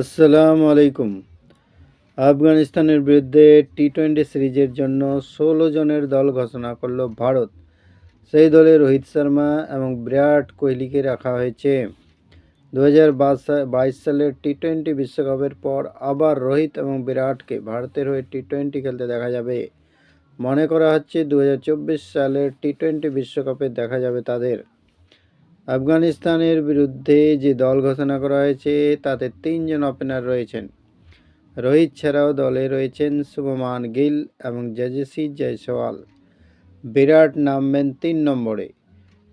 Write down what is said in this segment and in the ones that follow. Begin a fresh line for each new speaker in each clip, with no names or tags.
আসসালামু আলাইকুম। আফগানিস্তানের বিরুদ্ধে টি টোয়েন্টি সিরিজের জন্য ষোলো জনের দল ঘোষণা করল ভারত। সেই দলে রোহিত শর্মা এবং বিরাট কোহলিকে রাখা হয়েছে। দু হাজার বাইশ সালের টি টোয়েন্টি বিশ্বকাপের পর আবার রোহিত এবং বিরাটকে ভারতের হয়ে টি টোয়েন্টি খেলতে দেখা যাবে। মনে করা হচ্ছে দু হাজার চব্বিশ সালের টি টোয়েন্টি বিশ্বকাপে দেখা যাবে তাদের। আফগানিস্তানের বিরুদ্ধে যে দল ঘোষণা করা হয়েছে, তাতে তিনজন ওপেনার রয়েছেন। রোহিত ছাড়াও দলে রয়েছেন শুভমান গিল এবং জজেসি জয়সওয়াল। বিরাট নামবেন তিন নম্বরে।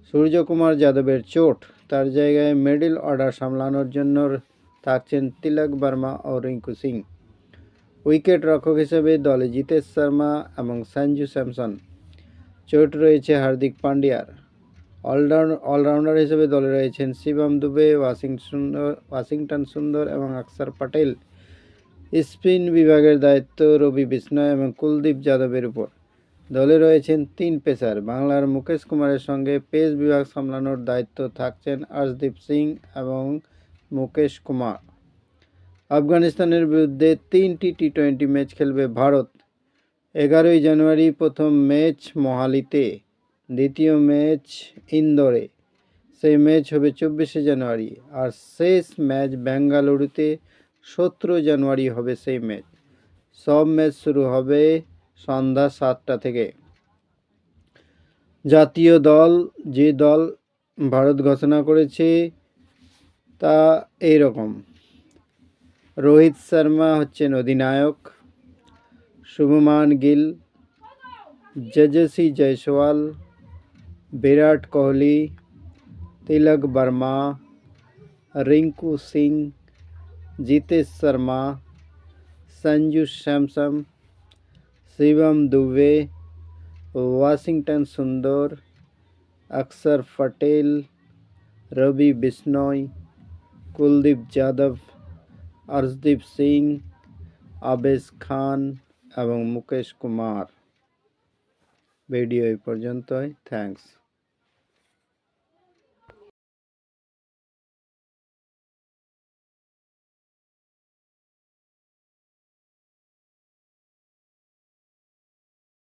সূর্যকুমার যাদবের চোট, তার জায়গায় মিডল অর্ডার সামলানোর জন্য থাকছেন তিলক বর্মা ও রিঙ্কু সিং। উইকেট রক্ষক হিসেবে দলে জিতেশ শর্মা এবং সঞ্জু স্যামসন। চোট রয়েছে হার্দিক পান্ডিয়ার। অলরাউন্ড অলরাউন্ডার হিসেবে দলে রয়েছেন শিবম দুবে ওয়াশিং সুন্দর ওয়াশিংটন সুন্দর এবং অক্ষর পটেল। স্পিন বিভাগের দায়িত্ব রবি বিষ্ণয় এবং কুলদীপ যাদবের উপর। দলে রয়েছেন তিন পেসার। বাংলার মুকেশ কুমারের সঙ্গে পেস বিভাগ সামলানোর দায়িত্ব থাকছেন আর্শদীপ সিং এবং মুকেশ কুমার। আফগানিস্তানের বিরুদ্ধে তিনটি টি টোয়েন্টি ম্যাচ খেলবে ভারত। এগারোই জানুয়ারি প্রথম ম্যাচ মোহালিতে। দ্বিতীয় ম্যাচ ইন্দোরে। সেই ম্যাচ হবে চব্বিশে জানুয়ারি আর শেষ ম্যাচ বেঙ্গালুরুতে সতেরো জানুয়ারি হবে সেই ম্যাচ। সব ম্যাচ শুরু হবে সন্ধ্যা সাতটা থেকে। জাতীয় দল, যে দল ভারত ঘোষণা করেছে তা এই রকম রোহিত শর্মা হচ্ছেন অধিনায়ক। শুভমান গিল যজস্বী জয়সওয়াল বিরাট কোহলি তিলক বর্মা রিঙ্কু সিং জিতেশ শর্মা সঞ্জু স্যামসন শিবম দুবে ওয়াশিংটন সুন্দর অক্ষর পটেল রবি বিষ্ণয় কুলদীপ যাদব অর্শদীপ সিং আবেশ খান এবং মুকেশ কুমার ভিডিও এই পর্যন্তই থ্যাংকস